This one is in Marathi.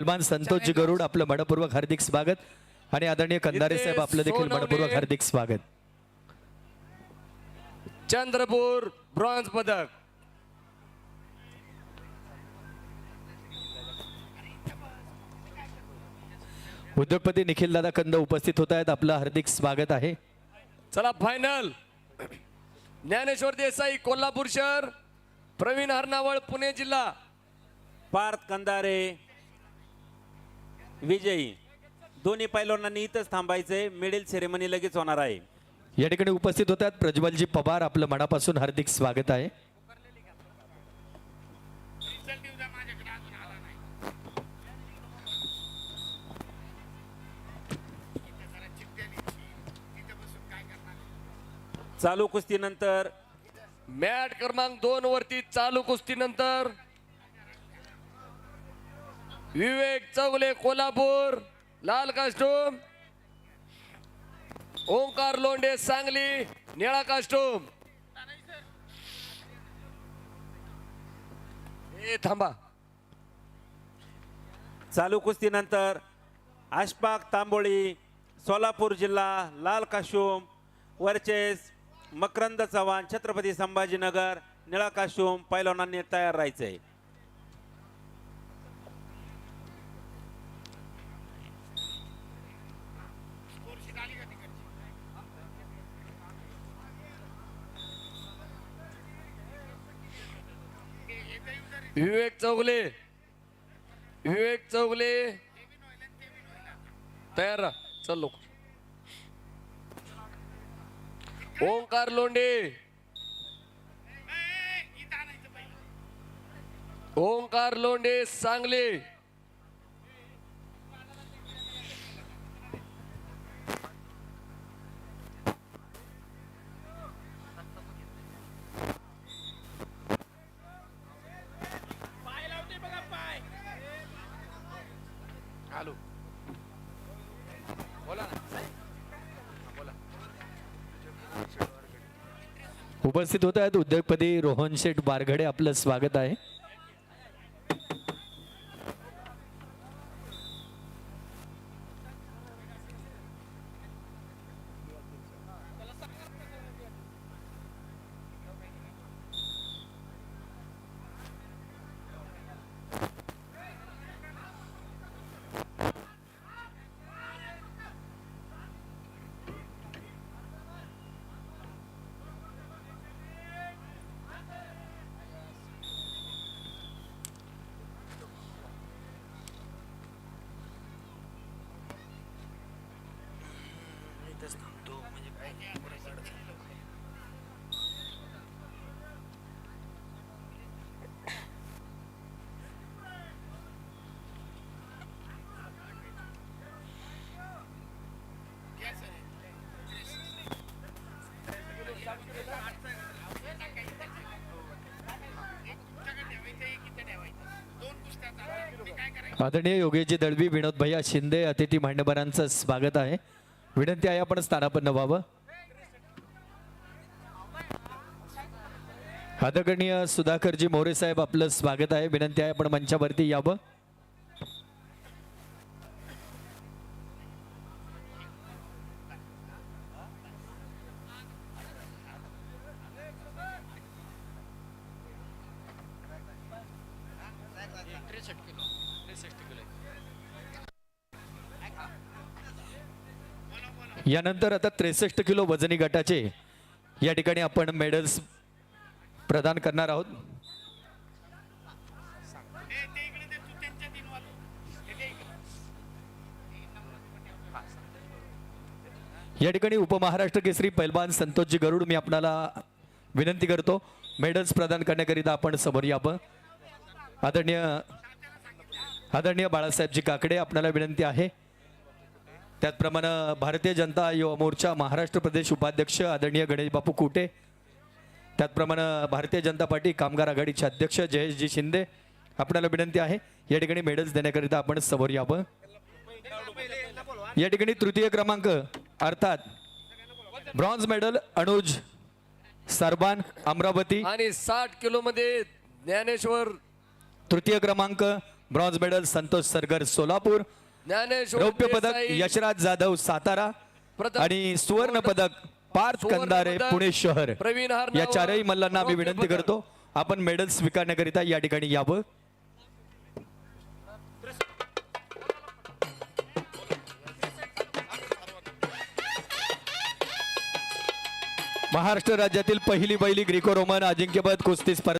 सलमान संतोष गरुड आपलं मनपूर्वक हार्दिक स्वागत. आणि आदरणीय कंदारे इथे साहेब आपलं देखील. मनपूर्वक हार्दिक स्वागत. चंद्रपूर ब्रॉन्झ पदक. उद्योगपती निखिल दादा कंद उपस्थित होत आहेत. आपलं हार्दिक स्वागत आहे. चला फायनल ज्ञानेश्वर देसाई कोल्हापूर शहर प्रवीण हरनावळ पुणे जिल्हा. पार्थ कंदारे विजयी. दोन्ही पैलवानांनी इथंच थांबायचे मिडिल सेरेमनी लगेच होणार आहे. या ठिकाणी उपस्थित होत आहेत प्रज्वलजी पवार. आपलं मनापासून हार्दिक स्वागत आहे. चालू कुस्तीनंतर. मॅट क्रमांक दोन वरती चालू कुस्तीनंतर. विवेक चौगले कोल्हापूर लाल कास्टूम. ओंकार लोंडे सांगली निळा कास्टूम. हे थांबा. चालू कुस्तीनंतर आशपाक तांबोळी सोलापूर जिल्हा लाल काशुम वरचेस मकरंद चव्हाण छत्रपती संभाजीनगर निळा काशूम पैलवानांनी तयार राहायचंय विवेक चौगले. विवेक चौगले. तयार राहा. चल लोक ओंकार लोंडे ओंकार लोंडे सांगली. उपस्थित होत आहेत उद्योगपती रोहन शेठ बारघडे आपलं स्वागत आहे. आदरणीय योगेशजी दळवी विनोद भैया शिंदे अतिथी मान्यवरांचं स्वागत आहे. विनंती आहे आपण स्थानापन्न व्हावं. आदरणीय सुधाकरजी मोरे साहेब आपलं स्वागत आहे. विनंती आहे आपण मंचावरती यावं. यानंतर आता त्रेसष्ट किलो वजनी गटाचे या ठिकाणी आपण मेडल्स प्रदान करणार आहोत. या ठिकाणी उपमहाराष्ट्र केसरी पैलवान संतोषजी गरुड मी आपणाला विनंती करतो मेडल्स प्रदान करण्याकरिता आपण समोर यावं आदरणीय आदरणीय बाळासाहेबजी काकडे आपल्याला विनंती आहे. त्याचप्रमाणे भारतीय जनता युवा मोर्चा महाराष्ट्र प्रदेश उपाध्यक्ष आदरणीय गणेश बापू कुटे त्याचप्रमाणे भारतीय जनता पार्टी कामगार आघाडीचे अध्यक्ष जयेशजी शिंदे आपल्याला विनंती आहे या ठिकाणी मेडल्स देण्याकरिता आपण समोर यावं. या ठिकाणी तृतीय क्रमांक अर्थात ब्रॉन्झ मेडल अनुज सरबान अमरावती. आणि साठ किलो मध्ये ज्ञानेश्वर. तृतीय क्रमांक ब्रॉन्झ मेडल संतोष सरगर सोलापूर. ज्ञानेश्वर रौप्य पदक देसाई, यशराज जाधव सातारा प्रथम- आणि सुवर्ण पदक पार्थ सुवर्ण कंदारे पदक पुणे शहर. प्रवीण या चारही मल्लांना आम्ही रौप्य विनंती पदक. करतो. आपण मेडल स्वीकारण्याकरिता या ठिकाणी यावं. महाराष्ट्र राज्यातील पहिली बैली ग्रीको रोमन अजिंक्यपद कुस्ती स्पर्धा